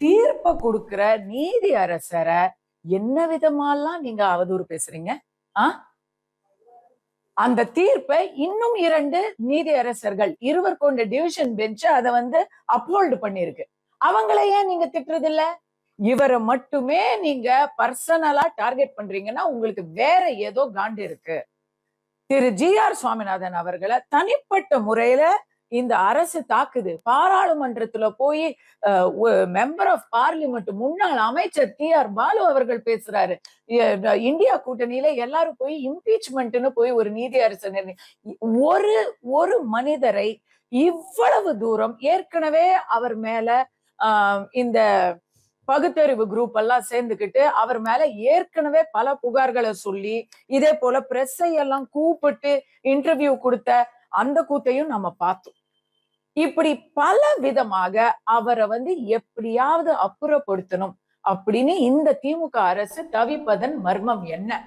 தீர்ப்பை கொடுக்கிற நீதி அரசரை என்ன விதமாலாம் நீங்க அவதூறு பேசுறீங்க? ஆ? அந்த தீர்ப்பை இன்னும் இரண்டு நீதி அரசர்கள் இருவர் கொண்ட டிவிஷன் பெஞ்ச் அதை வந்து அப்ஹோல்டு பண்ணிருக்கு அவங்கள ஏன் நீங்க திட்டுறது இல்ல இவரை மட்டுமே நீங்க பர்சனலா டார்கெட் பண்றீங்கன்னா உங்களுக்கு வேற ஏதோ காண்டு இருக்கு. திரு ஜி ஆர் சுவாமிநாதன் அவர்களை தனிப்பட்ட முறையில இந்த அரசு தாக்குது. பாராளுமன்றத்துல போய் மெம்பர் ஆஃப் பார்லிமெண்ட் முன்னாள் அமைச்சர் டி ஆர் பாலு அவர்கள் பேசுறாரு. இந்தியா கூட்டணியில எல்லாரும் போய் இம்பீச்மெண்ட்னு போய் ஒரு நீதி அரசு ஒரு ஒரு மனிதரை இவ்வளவு தூரம் ஏற்கனவே அவர் மேல ஆஹ், இந்த பகுத்தறிவு குரூப் எல்லாம் சேர்ந்துக்கிட்டு அவர் மேல ஏற்கனவே பல புகார்களை சொல்லி இதே போல பிரஸ்ஸை எல்லாம் கூப்பிட்டு இன்டர்வியூ கொடுத்த அந்த கூத்தையும் நம்ம பார்த்தோம். இப்படி பல விதமாக அவரை வந்து எப்படியாவது அப்புறப்படுத்தணும் அப்படின்னு இந்த திமுக அரசு தவிப்பதன் மர்மம் என்ன?